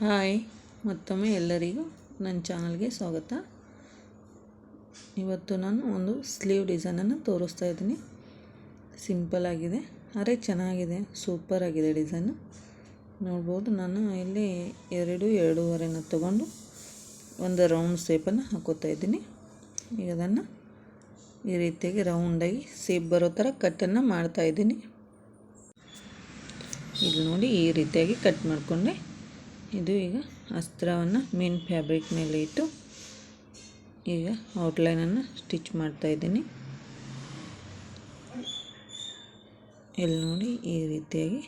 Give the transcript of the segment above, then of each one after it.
Hi, ಮತ್ತೊಮ್ಮೆ ಎಲ್ಲರಿಗೂ ನನ್ನ ಚಾನಲ್ಗೆ ಸ್ವಾಗತ. ಇವತ್ತು ನಾನು ಒಂದು ಸ್ಲೀವ್ ಡಿಸೈನನ್ನು ತೋರಿಸ್ತಾ ಇದ್ದೀನಿ. ಸಿಂಪಲ್ ಆಗಿದೆ, ಅರೆ ಚೆನ್ನಾಗಿದೆ ಸೂಪರ್ ಆಗಿದೆ ಡಿಸೈನು. ನೋಡ್ಬೋದು, ನಾನು ಇಲ್ಲಿ ಎರಡು, ಎರಡೂವರೆನ ತಗೊಂಡು ಒಂದು ರೌಂಡ್ ಶೇಪನ್ನು ಹಾಕೋತಾ ಇದ್ದೀನಿ. ಈಗ ಅದನ್ನು ಈ ರೀತಿಯಾಗಿ ರೌಂಡಾಗಿ ಸೇಪ್ ಬರೋ ಥರ ಕಟ್ಟನ್ನು ಮಾಡ್ತಾಯಿದ್ದೀನಿ ಇಲ್ಲಿ ನೋಡಿ ಈ ರೀತಿಯಾಗಿ ಕಟ್ ಮಾಡಿಕೊಂಡೆ. ಇದು ಈಗ ಅಸ್ತ್ರವನ್ನು ಮೇನ್ ಫ್ಯಾಬ್ರಿಕ್ ಮೇಲೆ ಇಟ್ಟು ಈಗ ಔಟ್ಲೈನನ್ನು ಸ್ಟಿಚ್ ಮಾಡ್ತಾ ಇದ್ದೀನಿ. ಎಲ್ಲಿ ನೋಡಿ ಈ ರೀತಿಯಾಗಿ.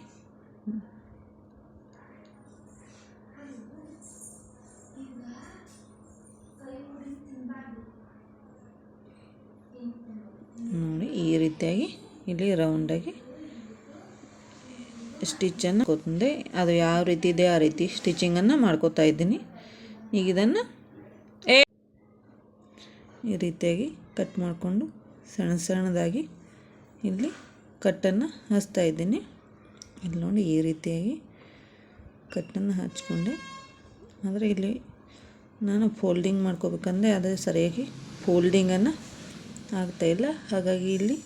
ನೋಡಿ ಈ ರೀತಿಯಾಗಿ ಇಲ್ಲಿ ರೌಂಡಾಗಿ ಸ್ಟಿಚ್ಚನ್ನು ಕೊತ್ತಂದೆ ಅದು ಯಾವ ರೀತಿ ಇದೆ ಆ ರೀತಿ ಸ್ಟಿಚಿಂಗನ್ನು ಮಾಡ್ಕೋತಾ ಇದ್ದೀನಿ. ಈಗ ಇದನ್ನು ಈ ರೀತಿಯಾಗಿ ಕಟ್ ಮಾಡಿಕೊಂಡು ಸಣ್ಣ ಸಣ್ಣದಾಗಿ ಇಲ್ಲಿ ಕಟ್ಟನ್ನು ಹಚ್ತಾ ಇದ್ದೀನಿ. ಇಲ್ಲಿ ನೋಡಿ ಈ ರೀತಿಯಾಗಿ ಕಟ್ಟನ್ನು ಹಚ್ಕೊಂಡೆ ಆದರೆ ಇಲ್ಲಿ ನಾನು ಫೋಲ್ಡಿಂಗ್ ಮಾಡ್ಕೋಬೇಕಂದ್ರೆ ಅದು ಸರಿಯಾಗಿ ಫೋಲ್ಡಿಂಗನ್ನು ಆಗ್ತಾಯಿಲ್ಲ ಹಾಗಾಗಿ ಇಲ್ಲಿ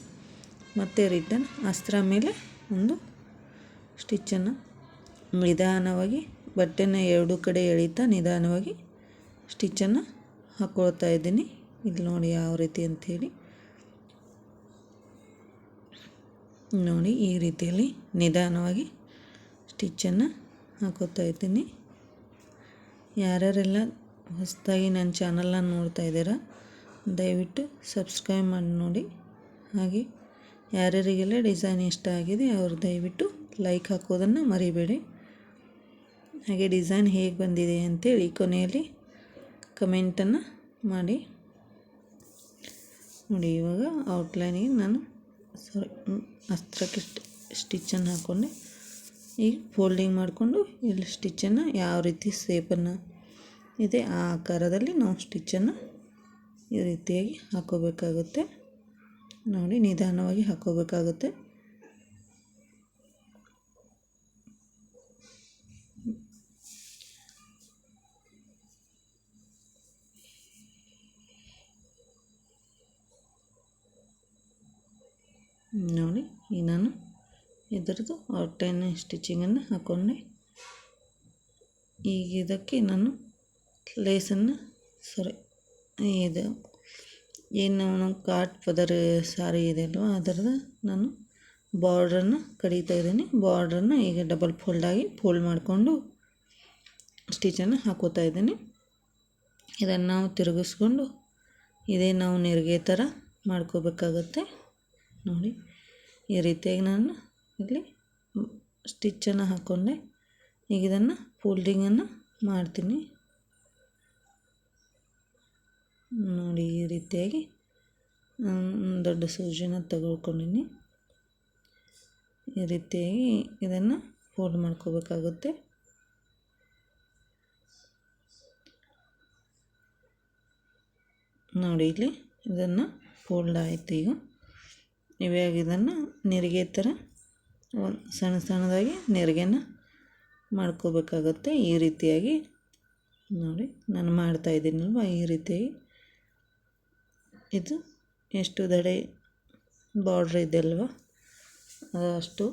ಮತ್ತೆ ರಿಟರ್ನ್ ಅಸ್ತ್ರ ಮೇಲೆ ಒಂದು ಸ್ಟಿಚ್ಚನ್ನು ನಿಧಾನವಾಗಿ, ಬಟ್ಟೆನ ಎರಡು ಕಡೆ ಎಳೀತಾ ನಿಧಾನವಾಗಿ ಸ್ಟಿಚ್ಚನ್ನು ಹಾಕ್ಕೊಳ್ತಾ ಇದ್ದೀನಿ. ಇಲ್ಲಿ ನೋಡಿ ಯಾವ ರೀತಿ ಅಂಥೇಳಿ. ನೋಡಿ ಈ ರೀತಿಯಲ್ಲಿ ನಿಧಾನವಾಗಿ ಸ್ಟಿಚ್ಚನ್ನು ಹಾಕೋತಾ ಇದ್ದೀನಿ. ಯಾರ್ಯಾರೆಲ್ಲ ಹೊಸದಾಗಿ ನನ್ನ ಚಾನಲ್ನ ನೋಡ್ತಾ ಇದ್ದೀರಾ, ದಯವಿಟ್ಟು ಸಬ್ಸ್ಕ್ರೈಬ್ ಮಾಡಿ ನೋಡಿ. ಹಾಗೆ ಯಾರ್ಯಾರಿಗೆಲ್ಲ ಡಿಸೈನ್ ಇಷ್ಟ ಆಗಿದೆ, ಅವರು ದಯವಿಟ್ಟು ಲೈಕ್ ಹಾಕೋದನ್ನು ಮರಿಬೇಡಿ. ಹಾಗೆ ಡಿಸೈನ್ ಹೇಗೆ ಬಂದಿದೆ ಅಂತೇಳಿ ಕೊನೆಯಲ್ಲಿ ಕಮೆಂಟನ್ನು ಮಾಡಿ. ನೋಡಿ, ಇವಾಗ ಔಟ್ಲೈನಿಗೆ ನಾನು ಸಾರಿ ಅಸ್ತ್ರಕ್ಕೆ ಸ್ಟಿಚ್ಚನ್ನು ಹಾಕ್ಕೊಂಡೆ ಈಗ ಫೋಲ್ಡಿಂಗ್ ಮಾಡಿಕೊಂಡು ಇಲ್ಲಿ ಸ್ಟಿಚ್ಚನ್ನು ಯಾವ ರೀತಿ ಸೇಪನ್ನು ಇದೆ ಆ ಆಕಾರದಲ್ಲಿ ನಾವು ಸ್ಟಿಚ್ಚನ್ನು ಈ ರೀತಿಯಾಗಿ ಹಾಕೋಬೇಕಾಗುತ್ತೆ. ನೋಡಿ, ನಿಧಾನವಾಗಿ ಹಾಕೋಬೇಕಾಗುತ್ತೆ. ನೋಡಿ, ಈ ನಾನು ಇದರದ್ದು ಹೊಟ್ಟೆನ ಸ್ಟಿಚಿಂಗನ್ನು ಹಾಕ್ಕೊಂಡೆ ಈಗ ಇದಕ್ಕೆ ನಾನು ಲೇಸನ್ನು ಸಾರಿ. ಇದು ಏನು ನಾನು ಕಾಟ್ ಪದರ ಸಾರಿ ಇದೆ ಅಲ್ವ ಅದರದ್ದು ನಾನು ಬಾರ್ಡ್ರನ್ನು ಕಡಿತಾ ಇದ್ದೀನಿ. ಬಾರ್ಡ್ರನ್ನು ಈಗ ಡಬಲ್ ಫೋಲ್ಡಾಗಿ ಫೋಲ್ಡ್ ಮಾಡಿಕೊಂಡು ಸ್ಟಿಚನ್ನು ಹಾಕೋತಾ ಇದ್ದೀನಿ. ಇದನ್ನು ನಾವು ತಿರುಗಿಸ್ಕೊಂಡು ಇದೇ ನಾವು ನೆರಿಗೆ ಥರ ಮಾಡ್ಕೋಬೇಕಾಗತ್ತೆ. ನೋಡಿ, ಈ ರೀತಿಯಾಗಿ ನಾನು ಇಲ್ಲಿ ಸ್ಟಿಚ್ಚನ್ನು ಹಾಕ್ಕೊಂಡೆ ಈಗ ಇದನ್ನು ಫೋಲ್ಡಿಂಗನ್ನು ಮಾಡ್ತೀನಿ. ನೋಡಿ, ಈ ರೀತಿಯಾಗಿ ದೊಡ್ಡ ಸೂಜಿನ ತಗೊಳ್ಕೊಂಡಿನಿ. ಈ ರೀತಿಯಾಗಿ ಇದನ್ನು ಫೋಲ್ಡ್ ಮಾಡ್ಕೋಬೇಕಾಗುತ್ತೆ. ನೋಡಿ, ಇಲ್ಲಿ ಇದನ್ನು ಫೋಲ್ಡ್ ಆಯಿತು ಈಗ. ಇವಾಗ ಇದನ್ನು ನೆರಿಗೆ ಥರ ಒಂದು ಸಣ್ಣ ಸಣ್ಣದಾಗಿ ನೆರಿಗೆನ ಮಾಡ್ಕೋಬೇಕಾಗುತ್ತೆ. ಈ ರೀತಿಯಾಗಿ ನೋಡಿ ನಾನು ಮಾಡ್ತಾಯಿದ್ದೀನಲ್ವ ಈ ರೀತಿಯಾಗಿ. ಇದು ಎಷ್ಟು ದಡೆ ಬಾರ್ಡ್ರ್ ಇದೆ ಅಲ್ವ? ಅಷ್ಟು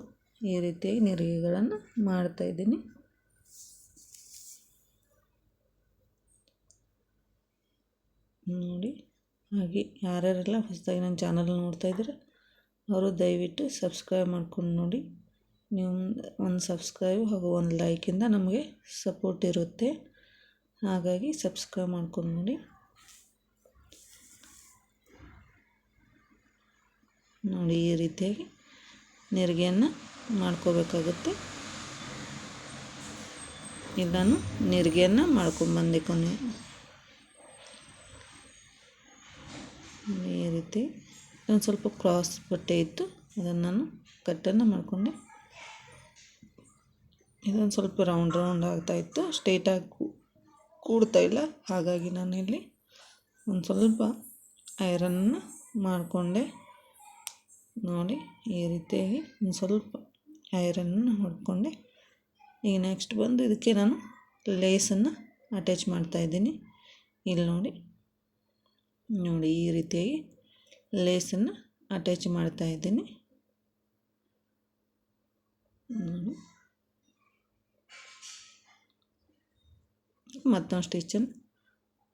ಈ ರೀತಿಯಾಗಿ ನೆರಿಗೆಗಳನ್ನು ಮಾಡ್ತಾಯಿದ್ದೀನಿ ನೋಡಿ ಹಾಗೆ ಯಾರ್ಯಾರೆಲ್ಲ ಹೊಸದಾಗಿ ನನ್ನ ಚಾನಲ್ ನೋಡ್ತಾಯಿದ್ದೀರ ಅವರು ದಯವಿಟ್ಟು ಸಬ್ಸ್ಕ್ರೈಬ್ ಮಾಡ್ಕೊಂಡು ನೋಡಿ. ನೀವು ಒಂದು ಸಬ್ಸ್ಕ್ರೈಬ್ ಹಾಗೂ ಒಂದು ಲೈಕಿಂದ ನಮಗೆ ಸಪೋರ್ಟ್ ಇರುತ್ತೆ. ಹಾಗಾಗಿ ಸಬ್ಸ್ಕ್ರೈಬ್ ಮಾಡ್ಕೊಂಡು ನೋಡಿ. ನೋಡಿ ಈ ರೀತಿಯಾಗಿ ನೆರಿಗೆಯನ್ನು ಮಾಡ್ಕೋಬೇಕಾಗುತ್ತೆ. ಇದನ್ನು ನೆರಿಗೆಯನ್ನು ಮಾಡ್ಕೊಂಬಂದೆ ಕೊನೆ. ಈ ರೀತಿ. ಒಂದು ಸ್ವಲ್ಪ ಕ್ರಾಸ್ ಬಟ್ಟೆ ಇತ್ತು. ಅದನ್ನು ನಾನು ಕಟ್ಟನ್ನು ಮಾಡಿಕೊಂಡೆ. ಇದೊಂದು ಸ್ವಲ್ಪ ರೌಂಡ್ ರೌಂಡ್ ಆಗ್ತಾಯಿತ್ತು ಸ್ಟ್ರೇಟಾಗಿ ಕೂಡ್ತಾ ಇಲ್ಲ. ಹಾಗಾಗಿ ನಾನು ಇಲ್ಲಿ ಒಂದು ಸ್ವಲ್ಪ ಐರನ್ನ ಮಾಡಿಕೊಂಡೆ. ನೋಡಿ, ಈ ರೀತಿಯಾಗಿ ಒಂದು ಸ್ವಲ್ಪ ಐರನ್ನ ಮಾಡಿಕೊಂಡೆ. ಈಗ ನೆಕ್ಸ್ಟ್ ಬಂದು ಇದಕ್ಕೆ ನಾನು ಲೇಸನ್ನು ಅಟ್ಯಾಚ್ ಮಾಡ್ತಾಯಿದ್ದೀನಿ ಇಲ್ಲಿ ನೋಡಿ ನೋಡಿ ಈ ರೀತಿಯಾಗಿ ಲೇಸನ್ನು ಅಟ್ಯಾಚ್ ಮಾಡ್ತಾ ಇದ್ದೀನಿ. ಮತ್ತೊಂದು ಸ್ಟಿಚನ್ನು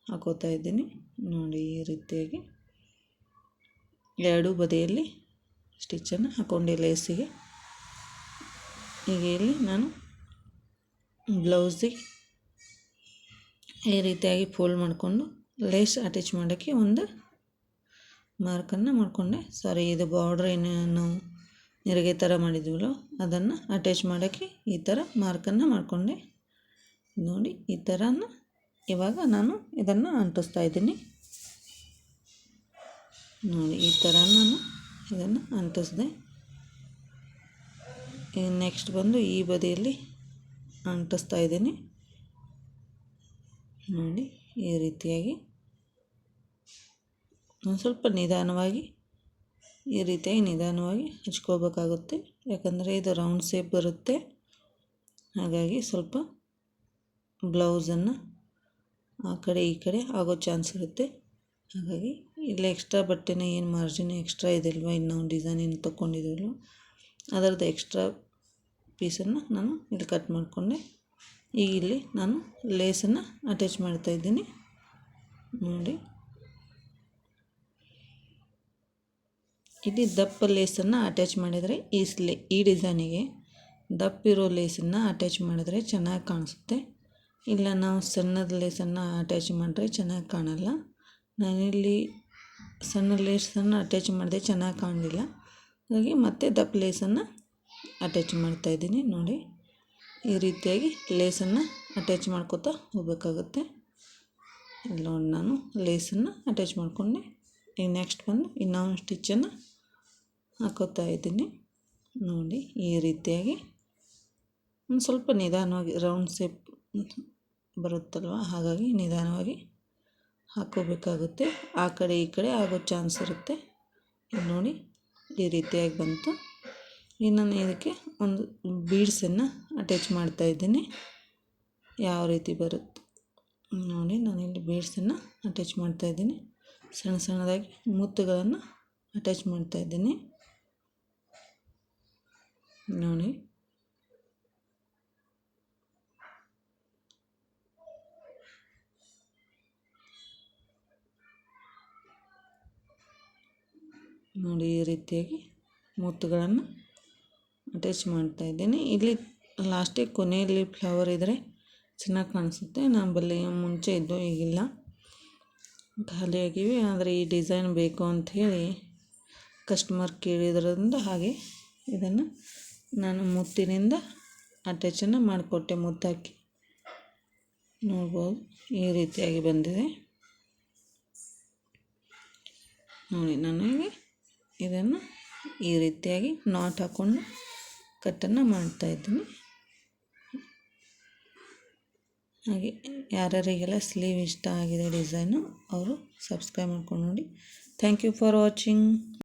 ಹಾಕೋತಾ ಇದ್ದೀನಿ. ನೋಡಿ ಈ ರೀತಿಯಾಗಿ ಎರಡೂ ಬದಿಯಲ್ಲಿ ಸ್ಟಿಚ್ಚನ್ನು ಹಾಕೊಂಡೆ ಲೇಸಿಗೆ ಈಗ ಇಲ್ಲಿ ನಾನು ಬ್ಲೌಸಿಗೆ ಈ ರೀತಿಯಾಗಿ ಫೋಲ್ಡ್ ಮಾಡಿಕೊಂಡು ಲೇಸ್ ಅಟ್ಯಾಚ್ ಮಾಡೋಕ್ಕೆ ಒಂದು ಮಾರ್ಕನ್ನು ಮಾಡಿಕೊಂಡೆ. ಸಾರಿ, ಇದು ಬಾರ್ಡ್ರ್ ಏನು ನಾವು ನೆರಿಗೆ ಥರ ಮಾಡಿದ್ವಲ್ಲ, ಅದನ್ನು ಅಟ್ಯಾಚ್ ಮಾಡೋಕ್ಕೆ ಈ ಥರ ಮಾರ್ಕನ್ನು ಮಾಡಿಕೊಂಡೆ. ನೋಡಿ, ಈ ಥರನ ಇವಾಗ ನಾನು ಇದನ್ನು ಅಂಟಿಸ್ತಾ ಇದ್ದೀನಿ. ನೋಡಿ, ಈ ಥರ ನಾನು ಇದನ್ನು ಅಂಟಿಸಿದೆ. ನೆಕ್ಸ್ಟ್ ಬಂದು ಈ ಬದಿಯಲ್ಲಿ ಅಂಟಿಸ್ತಾ ಇದ್ದೀನಿ. ನೋಡಿ, ಈ ರೀತಿಯಾಗಿ. ಸ್ವಲ್ಪ ನಿಧಾನವಾಗಿ ಈ ರೀತಿಯಾಗಿ ನಿಧಾನವಾಗಿ ಹಚ್ಕೋಬೇಕಾಗುತ್ತೆ. ಯಾಕಂದರೆ ಇದು ರೌಂಡ್ ಶೇಪ್ ಬರುತ್ತೆ. ಹಾಗಾಗಿ ಸ್ವಲ್ಪ ಬ್ಲೌಸನ್ನು ಆ ಕಡೆ ಈ ಕಡೆ ಆಗೋ ಚಾನ್ಸ್ ಇರುತ್ತೆ. ಹಾಗಾಗಿ ಇಲ್ಲಿ ಎಕ್ಸ್ಟ್ರಾ ಬಟ್ಟೆನ, ಏನು ಮಾರ್ಜಿನ್ ಎಕ್ಸ್ಟ್ರಾ ಇದೆಯಲ್ವ ಇನ್ನೂ ಡಿಸೈನ್ ಏನು ತೊಗೊಂಡಿದ್ದೀವಲ್ವ ಅದರದ್ದು ಎಕ್ಸ್ಟ್ರಾ ಪೀಸನ್ನು ನಾನು ಇಲ್ಲಿ ಕಟ್ ಮಾಡಿಕೊಂಡೆ. ಈಗ ಇಲ್ಲಿ ನಾನು ಲೇಸನ್ನು ಅಟ್ಯಾಚ್ ಮಾಡ್ತಾಯಿದ್ದೀನಿ ನೋಡಿ. ಇಲ್ಲಿ ದಪ್ಪ ಲೇಸನ್ನು ಅಟ್ಯಾಚ್ ಮಾಡಿದರೆ ಈ ಸ್ಲೇ ಈ ಡಿಸೈನಿಗೆ ದಪ್ಪಿರೋ ಲೇಸನ್ನು ಅಟ್ಯಾಚ್ ಮಾಡಿದ್ರೆ ಚೆನ್ನಾಗಿ ಕಾಣಿಸುತ್ತೆ. ಇಲ್ಲ ನಾವು ಸಣ್ಣದ ಲೇಸನ್ನು ಅಟ್ಯಾಚ್ ಮಾಡಿದ್ರೆ ಚೆನ್ನಾಗಿ ಕಾಣಲ್ಲ. ನಾನಿಲ್ಲಿ ಸಣ್ಣ ಲೇಸನ್ನು ಅಟ್ಯಾಚ್ ಮಾಡಿದೆ ಚೆನ್ನಾಗಿ ಕಾಣಲಿಲ್ಲ. ಹಾಗಾಗಿ ಮತ್ತೆ ದಪ್ಪ ಲೇಸನ್ನು ಅಟ್ಯಾಚ್ ಮಾಡ್ತಾಯಿದ್ದೀನಿ ನೋಡಿ. ಈ ರೀತಿಯಾಗಿ ಲೇಸನ್ನು ಅಟ್ಯಾಚ್ ಮಾಡ್ಕೋತಾ ಹೋಗಬೇಕಾಗುತ್ತೆ. ಇಲ್ಲಿ ನೋಡಿ ನಾನು ಲೇಸನ್ನು ಅಟ್ಯಾಚ್ ಮಾಡಿಕೊಂಡೆ. ಈಗ ನೆಕ್ಸ್ಟ್ ಬಂದು ಇನ್ನೊಂದು ಸ್ಟಿಚ್ಚನ್ನು ಹಾಕೋತಾ ಇದ್ದೀನಿ. ನೋಡಿ, ಈ ರೀತಿಯಾಗಿ ಒಂದು ಸ್ವಲ್ಪ ನಿಧಾನವಾಗಿ ರೌಂಡ್ ಶೇಪ್ ಬರುತ್ತಲ್ವ? ಹಾಗಾಗಿ ನಿಧಾನವಾಗಿ ಹಾಕೋಬೇಕಾಗುತ್ತೆ. ಆ ಕಡೆ, ಈ ಕಡೆ ಆಗೋ ಚಾನ್ಸ್ ಇರುತ್ತೆ. ನೋಡಿ, ಈ ರೀತಿಯಾಗಿ ಬಂತು. ಇನ್ನು ನಾನು ಇದಕ್ಕೆ ಒಂದು ಬೀಡ್ಸನ್ನು ಅಟ್ಯಾಚ್ ಮಾಡ್ತಾ ಇದ್ದೀನಿ. ಯಾವ ರೀತಿ ಬರುತ್ತೆ? ನೋಡಿ ನಾನಿಲ್ಲಿ ಬೀಡ್ಸನ್ನು ಅಟ್ಯಾಚ್ ಮಾಡ್ತಾ ಇದ್ದೀನಿ. ಸಣ್ಣ ಸಣ್ಣದಾಗಿ ಮುತ್ತುಗಳನ್ನು ಅಟ್ಯಾಚ್ ಮಾಡ್ತಾಯಿದ್ದೀನಿ ನೋಡಿ. ನೋಡಿ ಈ ರೀತಿಯಾಗಿ ಮುತ್ತುಗಳನ್ನು ಅಟ್ಯಾಚ್ ಮಾಡ್ತಾಯಿದ್ದೀನಿ ಇಲ್ಲಿ ಲಾಸ್ಟಿಗೆ ಕೊನೆಯಲ್ಲಿ ಫ್ಲವರ್ ಇದ್ದರೆ ಚೆನ್ನಾಗಿ ಕಾಣಿಸುತ್ತೆ. ನಮ್ಮಲ್ಲಿ ಮುಂಚೆ ಇದ್ದು ಈಗಿಲ್ಲ. ಖಾಲಿಯಾಗಿವೆ. ಆದರೆ ಈ ಡಿಸೈನ್ ಬೇಕು ಅಂಥೇಳಿ ಕಸ್ಟಮರ್ ಕೇಳಿದ್ರಿಂದ ಹಾಗೆ ಇದನ್ನು ನಾನು ಮುತ್ತಿನಿಂದ ಅಟ್ಯಾಚನ್ನು ಮಾಡಿಕೊಟ್ಟೆ, ಮುತ್ತಾಕಿ. ನೋಡ್ಬೋದು, ಈ ರೀತಿಯಾಗಿ ಬಂದಿದೆ. ನೋಡಿ, ನನಗೆ ಇದನ್ನು ಈ ರೀತಿಯಾಗಿ ನಾಟ್ ಹಾಕ್ಕೊಂಡು ಕಟ್ಟನ್ನು ಮಾಡ್ತಾಯಿದ್ದೀನಿ ಹಾಗೆ ಯಾರ್ಯಾರಿಗೆಲ್ಲ ಸ್ಲೀವ್ ಇಷ್ಟ ಆಗಿದೆ ಡಿಸೈನು ಅವರು ಸಬ್ಸ್ಕ್ರೈಬ್ ಮಾಡ್ಕೊಂಡು ನೋಡಿ. Thank you for watching